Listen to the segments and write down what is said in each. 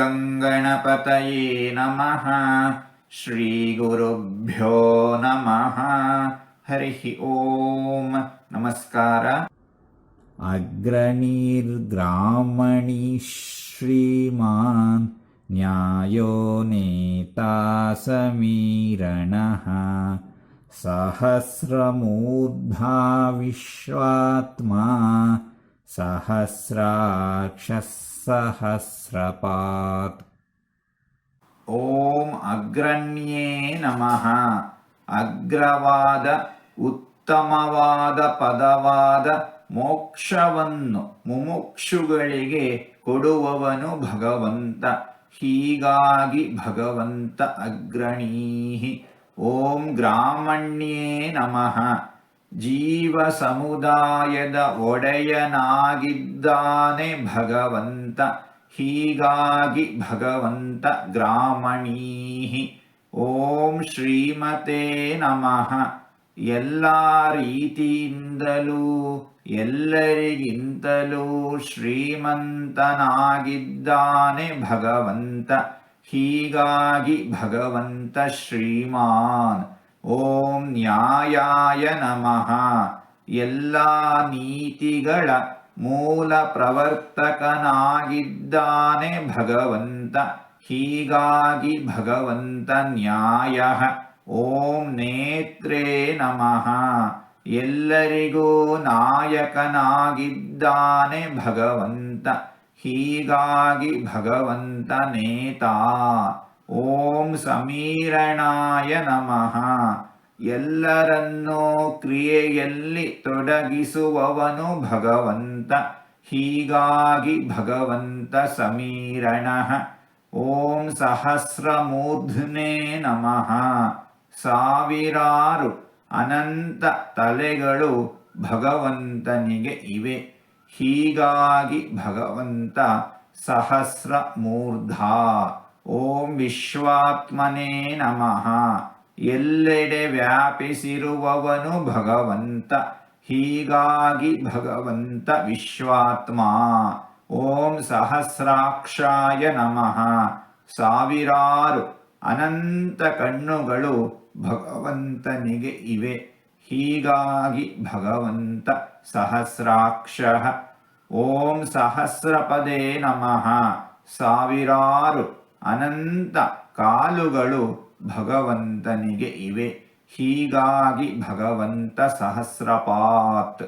गङ्गणपतये नमः। श्रीगुरुभ्यो नमः। हरिः ॐ नमस्कार। अग्रणीर्ग्रामणिः श्रीमान् न्यायोनेता समीरणः सहस्रमूर्धा विश्वात्मा सहस्राक्षः सहस्रपात् ಓಂ ಅಗ್ರಣ್ಯೇ ನಮಃ ಅಗ್ರವಾದ ಉತ್ತಮವಾದ ಪದವಾದ ಮೋಕ್ಷವನ್ನು ಮುಮುಕ್ಷುಗಳಿಗೆ ಕೊಡುವವನು ಭಗವಂತ ಹೀಗಾಗಿ ಭಗವಂತ ಅಗ್ರಣೀ ಓಂ ಗ್ರಾಮಣ್ಯೇ ನಮಃ ಜೀವ ಸಮುದಾಯದ ಒಡೆಯನಾಗಿದ್ದಾನೆ ಭಗವಂತ. ಹೀಗಾಗಿ ಭಗವಂತ ಗ್ರಾಮಣೀಹಿ. ಓಂ ಶ್ರೀಮತೆ ನಮಃ. ಎಲ್ಲ ರೀತಿಯಿಂದಲೂ, ಎಲ್ಲರಿಗಿಂತಲೂ ಶ್ರೀಮಂತನಾಗಿದ್ದಾನೆ ಭಗವಂತ. ಹೀಗಾಗಿ ಭಗವಂತ ಶ್ರೀಮಾನ್. ಓಂ ನ್ಯಾಯಾಯ ನಮಃ. ಎಲ್ಲ ನೀತಿಗಳ ಮೂಲ ಪ್ರವರ್ತಕನಾಗಿದ್ದಾನೆ ಭಗವಂತ. ಹೀಗಾಗಿ ಭಗವಂತ ನ್ಯಾಯ. ಓಂ ನೇತ್ರೇ ನಮಃ. ಎಲ್ಲರಿಗೂ ನಾಯಕನಾಗಿದ್ದಾನೆ ಭಗವಂತ. ಹೀಗಾಗಿ ಭಗವಂತ ನೇತಾ. ಓಂ ಸಮೀರಣಾಯ ನಮಃ. ಎಲ್ಲರನ್ನೂ ಕ್ರಿಯೆಯಲ್ಲಿ ತೊಡಗಿಸುವವನು ಭಗವಂತ. ಹೀಗಾಗಿ ಭಗವಂತ ಸಮೀರಣ. ಓಂ ಸಹಸ್ರಮೂರ್ಧ್ನೇ ನಮಃ. ಸಾವಿರಾರು ಅನಂತ ತಲೆಗಳು ಭಗವಂತನಿಗೆ ಇವೆ. ಹೀಗಾಗಿ ಭಗವಂತ ಸಹಸ್ರ ಮೂರ್ಧಾ ಓಂ ವಿಶ್ವಾತ್ಮನೇ ನಮಃ. ಎಲ್ಲೆಡೆ ವ್ಯಾಪಿಸಿರುವವನು ಭಗವಂತ, ಹೀಗಾಗಿ ಭಗವಂತ ವಿಶ್ವಾತ್ಮ. ಓಂ ಸಹಸ್ರಾಕ್ಷಾಯ ನಮಃ. ಸಾವಿರಾರು ಅನಂತ ಕಣ್ಣುಗಳು ಭಗವಂತನಿಗೆ ಇವೆ. ಹೀಗಾಗಿ ಭಗವಂತ ಸಹಸ್ರಾಕ್ಷ. ಓಂ ಸಹಸ್ರಪದೇ ನಮಃ. ಸಾವಿರಾರು ಅನಂತ ಕಾಲುಗಳು ಭಗವಂತನಿಗೆ ಇವೆ. ಹೀಗಾಗಿ ಭಗವಂತ ಸಹಸ್ರಪಾತ್.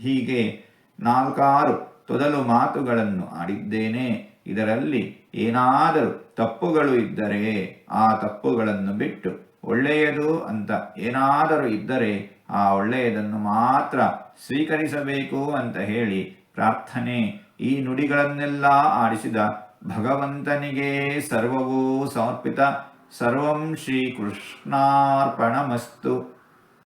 ಹೀಗೆ ನಾಲ್ಕಾರು ತೊದಲು ಮಾತುಗಳನ್ನು ಆಡಿದ್ದೇನೆ. ಇದರಲ್ಲಿ ಏನಾದರೂ ತಪ್ಪುಗಳು ಇದ್ದರೆ ಆ ತಪ್ಪುಗಳನ್ನು ಬಿಟ್ಟು ಒಳ್ಳೆಯದು ಅಂತ ಏನಾದರೂ ಇದ್ದರೆ ಆ ಒಳ್ಳೆಯದನ್ನು ಮಾತ್ರ ಸ್ವೀಕರಿಸಬೇಕು ಅಂತ ಹೇಳಿ ಪ್ರಾರ್ಥನೆ ಈ ನುಡಿಗಳನ್ನೆಲ್ಲ ಆಡಿಸಿದ ಭಗವಂತನಿಗೆ ಸರ್ವವೂ ಸಮರ್ಪಿತ ಸರ್ವಂ ಶ್ರೀಕೃಷ್ಣಾರ್ಪಣಮಸ್ತು